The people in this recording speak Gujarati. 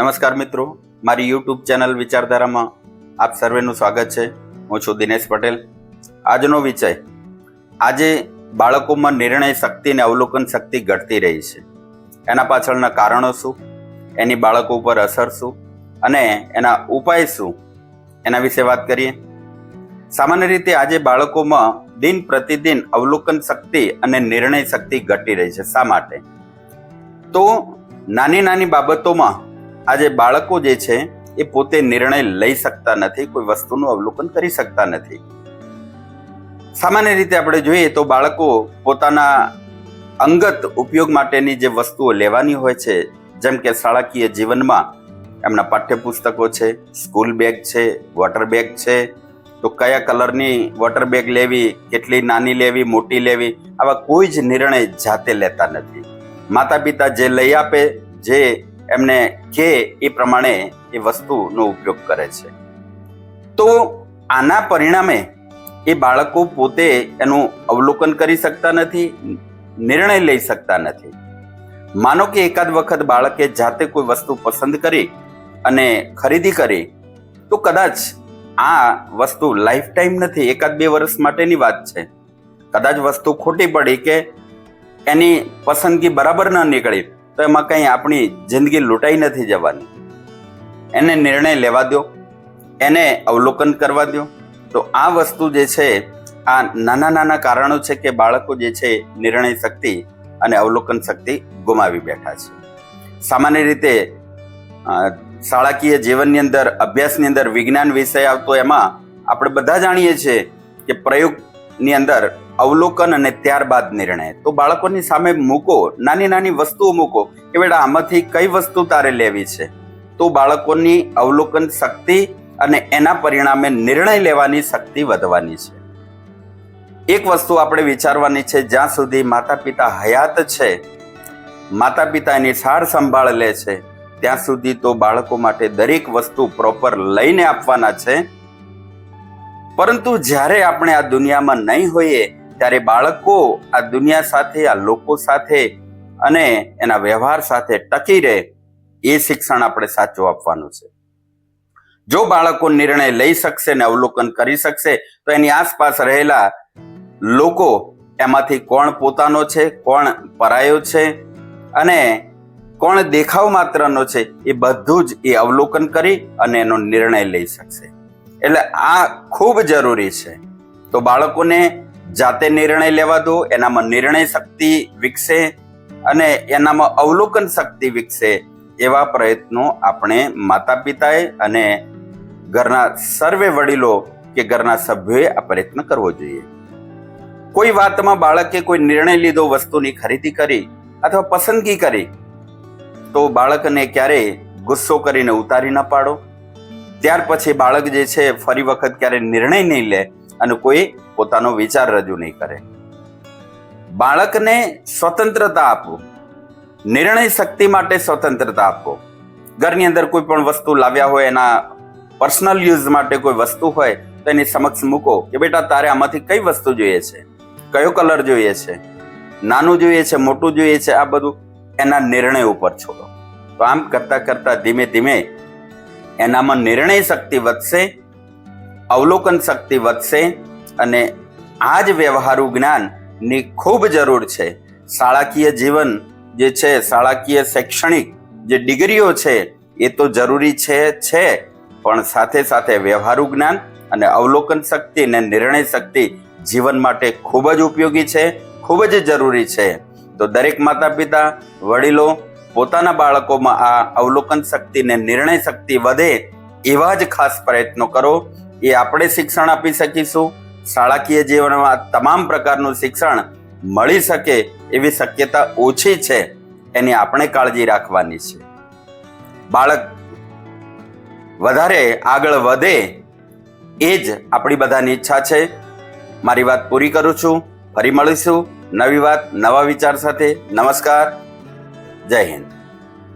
નમસ્કાર મિત્રો, મારી યુટ્યુબ ચેનલ વિચારધારામાં આપ સર્વેનું સ્વાગત છે. હું છું દિનેશ પટેલ. આજનો વિષય, આજે બાળકોમાં નિર્ણય શક્તિ અને અવલોકન શક્તિ ઘટતી રહી છે. એના પાછળના કારણો શું? એની બાળકો ઉપર અસર શું? અને એના ઉપાય શું? એના વિશે વાત કરીએ. સામાન્ય રીતે આજે બાળકોમાં દિન પ્રતિદિન અવલોકન શક્તિ અને નિર્ણય શક્તિ ઘટી રહી છે. શા માટે? તો નાની નાની બાબતોમાં આજે બાળકો જે છે, એ પોતે નિર્ણય લઈ શકતા નથી, કોઈ વસ્તુનું અવલોકન કરી શકતા નથી. સામાન્ય રીતે આપણે જોઈએ તો બાળકો પોતાના અંગત ઉપયોગ માટેની જે વસ્તુઓ લેવાની હોય છે, જેમ કે શાળાકીય જીવનમાં એમના પાઠ્યપુસ્તકો છે, સ્કૂલ બેગ છે, વોટર બેગ છે, તો કયા કલરની વોટર બેગ લેવી, કેટલી નાની લેવી, મોટી લેવી, આવા કોઈ જ નિર્ણય જાતે લેતા નથી. માતા પિતા જે લઈ આપે, જે એમને કે એ પ્રમાણે એ વસ્તુનો ઉપયોગ કરે છે. તો આના પરિણામે એ બાળકો પોતે એનું અવલોકન કરી શકતા નથી, નિર્ણય લઈ શકતા નથી. માનો કે એકાદ વખત બાળકે જાતે કોઈ વસ્તુ પસંદ કરી અને ખરીદી કરી, તો કદાચ આ વસ્તુ લાઈફ ટાઈમ નથી, એકાદ બે વર્ષ માટેની વાત છે. કદાચ વસ્તુ ખોટી પડી કે એની પસંદગી બરાબર ન નીકળી તો એમાં કંઈ આપણી જિંદગી લૂંટાઈ નથી જવાની. એને નિર્ણય લેવા દો એને અવલોકન કરવા દો તો આ વસ્તુ જે છે, આ નાના નાના કારણો છે કે બાળકો જે છે, નિર્ણય શક્તિ અને અવલોકન શક્તિ ગુમાવી બેઠા છે. સામાન્ય રીતે શાળાકીય જીવનની અંદર, અભ્યાસની અંદર વિજ્ઞાન વિષય આવતો એમાં આપણે બધા જાણીએ છીએ કે પ્રયોગની અંદર અવલોકન અને ત્યારબાદ નિર્ણય. તો બાળકોની સામે મૂકો, નાની નાની વસ્તુઓ મૂકો કે બેટા, આમાંથી કઈ વસ્તુ તારે લેવી છે? તો બાળકોની અવલોકન શક્તિ અને એના પરિણામે નિર્ણય લેવાની શક્તિ વધવાની છે. એક વસ્તુ આપણે વિચારવાની છે, જ્યાં સુધી માતા પિતા હયાત છે માતા પિતા એની સાર સંભાળ લે છે, ત્યાં સુધી તો બાળકો માટે દરેક વસ્તુ પ્રોપર લઈને આપવાના છે. પરંતુ જ્યારે આપણે આ દુનિયામાં નહીં હોઈએ ત્યારે બાળકો આ દુનિયા સાથે, આ લોકો સાથે અને એના વ્યવહાર સાથે ટકી રહે, એ શિક્ષણ આપણે સાચું આપવાનું છે. જો બાળકો નિર્ણય લઈ શકશે ને અવલોકન કરી શકશે, તો એની આસપાસ રહેલા લોકો એમાંથી કોણ પોતાનો છે, કોણ પરાયો છે અને કોણ દેખાવ માત્રનો છે, એ બધું જ એ અવલોકન કરી અને એનો નિર્ણય લઈ શકશે. એટલે આ ખૂબ જરૂરી છે. તો બાળકોને જાતે નિર્ણય લેવા દો, એનામાં નિર્ણય શક્તિ વિકસે અને એનામાં અવલોકન શક્તિ વિકસે એવા પ્રયત્નો આપણે માતા પિતાએ અને ઘરના સર્વે વડીલો કે ઘરના સભ્યોએ આ પ્રયત્ન કરવો જોઈએ. કોઈ વાતમાં બાળકે કોઈ નિર્ણય લીધો, વસ્તુની ખરીદી કરી અથવા પસંદગી કરી, તો બાળકને ક્યારેય ગુસ્સો કરીને ઉતારી ન પાડો. ત્યાર પછી બાળક જે છે, ફરી વખત ક્યારે નિર્ણય નહીં લે અને કોઈ પોતાનો વિચાર રજૂ નહીં કરે. બાળકને સ્વતંત્રતા આપો. નિર્ણય શક્તિ માટે સ્વતંત્રતા આપો. ઘરની અંદર કોઈ પણ વસ્તુ લાવ્યા હોય, એના પર્સનલ યુઝ માટે કોઈ વસ્તુ હોય, તો એની સમક્ષ મૂકો કે બેટા તારે આમાંથી કઈ વસ્તુ જોઈએ છે? કયો કલર જોઈએ છે? નાનું જોઈએ છે, મોટું જોઈએ છે, આ બધું એના નિર્ણય ઉપર છોડો. તો આમ કરતા કરતા ધીમે ધીમે એનામાં નિર્ણય શક્તિ વધશે, અવલોકન શક્તિ વધશે અને આ જ વ્યવહારુ જ્ઞાનની ખૂબ જરૂર છે. શાળાકીય જીવન જે છે, શાળાકીય શૈક્ષણિક જે ડિગ્રીઓ છે, એ તો જરૂરી છે છે, પણ સાથે સાથે વ્યવહારુ જ્ઞાન અને અવલોકન શક્તિ અને નિર્ણય શક્તિ જીવન માટે ખૂબ જ ઉપયોગી છે, ખૂબ જ જરૂરી છે. તો દરેક માતા પિતા વડીલો પોતાના બાળકોમાં આ અવલોકન શક્તિ ને નિર્ણય શક્તિ વધે એવા જ ખાસ પ્રયત્નો કરો. એ આપણે શિક્ષણ આપી શકીશું. શાળાકીય જીવનમાં તમામ પ્રકારનું શિક્ષણ મળી શકે એવી શક્યતા ઓછી છે, એની આપણે કાળજી રાખવાની છે. બાળક વધારે આગળ વધે એ જ આપણી બધાની ઈચ્છા છે. મારી વાત પૂરી કરું છું. ફરી મળીશું નવી વાત, નવા વિચાર સાથે. નમસ્કાર. જય હિન્દ.